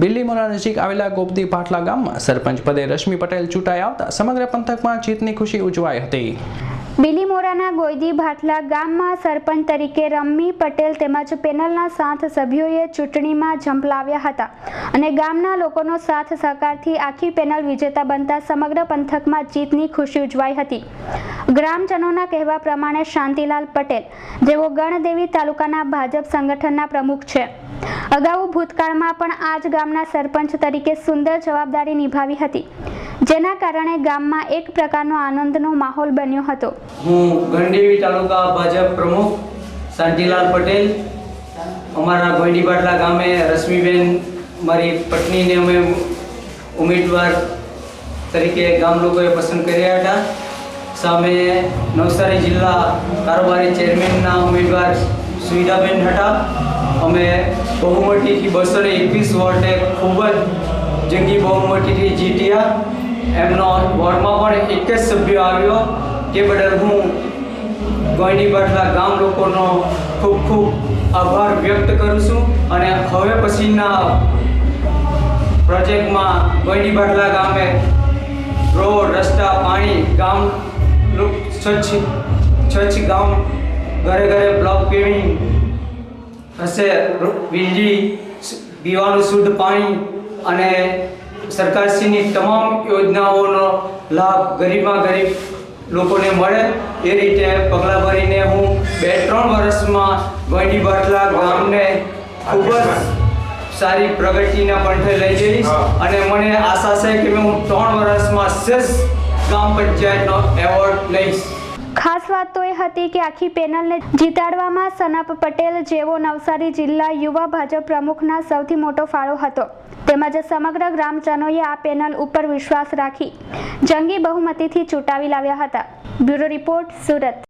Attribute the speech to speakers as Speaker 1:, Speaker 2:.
Speaker 1: બિલ્લીમોરા નજીક આવેલા ગોપદી ભાટલા ગામમાં સરપંચ પદે રશ્મિ પટેલ ચૂંટાઈ આવતા સમગ્ર પંથકમાં જીતની ખુશી ઉજવાઈ હતી.
Speaker 2: બિલીમોરાના ગોયદી ભાટલા ગામમાં સરપંચ તરીકે રમ્મી પટેલ તેમજ પેનલના સાત સભ્યોએ ચૂંટણીમાં ઝંપલાવ્યા હતા અને ગામના લોકોનો સાથ સહકારથી આખી પેનલ વિજેતા બનતા સમગ્ર પંથકમાં જીતની ખુશી ઉજવાઈ હતી. ગ્રામજનોના કહેવા પ્રમાણે શાંતિલાલ પટેલ, જેઓ ગણદેવી તાલુકાના ભાજપ સંગઠનના પ્રમુખ છે. અગાઉ ભૂતકાળમાં પણ આ જ ગામના સરપંચ તરીકે સુંદર જવાબદારી નિભાવી હતી, જેના કારણે ગામમાં એક પ્રકારનો આનંદનો માહોલ બન્યો હતો.
Speaker 3: હું ગણદેવી તાલુકા ભાજપ પ્રમુખ શાંતિલાલ પટેલ, અમારા ગોઈડીબાટલા ગામે રશ્મિબેન, મારી પત્નીને અમે ઉમેદવાર તરીકે ગામ લોકોએ પસંદ કર્યા હતા. સામે નવસારી જિલ્લા કારોબારી ચેરમેનના ઉમેદવાર સુવિધાબેન હતા અમે બહુમતીથી બસો ને એકવીસ વોટે ખૂબ જ જંગી બહુમતીથી જીત્યા. એમનો વોર્ડમાં પણ એક જ સભ્ય આવ્યો તે બદલ હું ગોંડીબાટલા ગામ લોકોનો ખૂબ ખૂબ આભાર વ્યક્ત કરું છું. અને હવે પછીના પ્રોજેક્ટમાં ગોંડીબાટલા ગામે રોડ, રસ્તા, પાણી, ગામ સ્વચ્છ સ્વચ્છ ગામ ઘરે ઘરે બ્લોક પીવી હશે વીજળી પીવાનું શુદ્ધ પાણી અને સરકારશ્રીની તમામ યોજનાઓનો લાભ ગરીબમાં ગરીબ લોકોને મળે. એ રીતે પગલાં ભરીને હું બે ત્રણ વર્ષમાં ગોંડી બાટલા ગામને ખૂબ જ સારી પ્રગતિના પંથે લઈ જઈશ અને મને આશા છે કે હું ત્રણ વર્ષમાં શ્રેષ્ઠ ગામ પંચાયતનો એવોર્ડ લઈશ.
Speaker 2: ખાસ વાત તો એ હતી કે આખી પેનલને જીતાડવામાં સનપ પટેલ જેવો નવસારી જિલ્લા યુવા ભાજપ પ્રમુખના સૌથી મોટો ફાળો હતો. તેમજ સમગ્ર ગ્રામજનોએ આ પેનલ ઉપર વિશ્વાસ રાખી જંગી બહુમતીથી ચૂંટાવી લાવ્યા હતા. Bureau report Surat.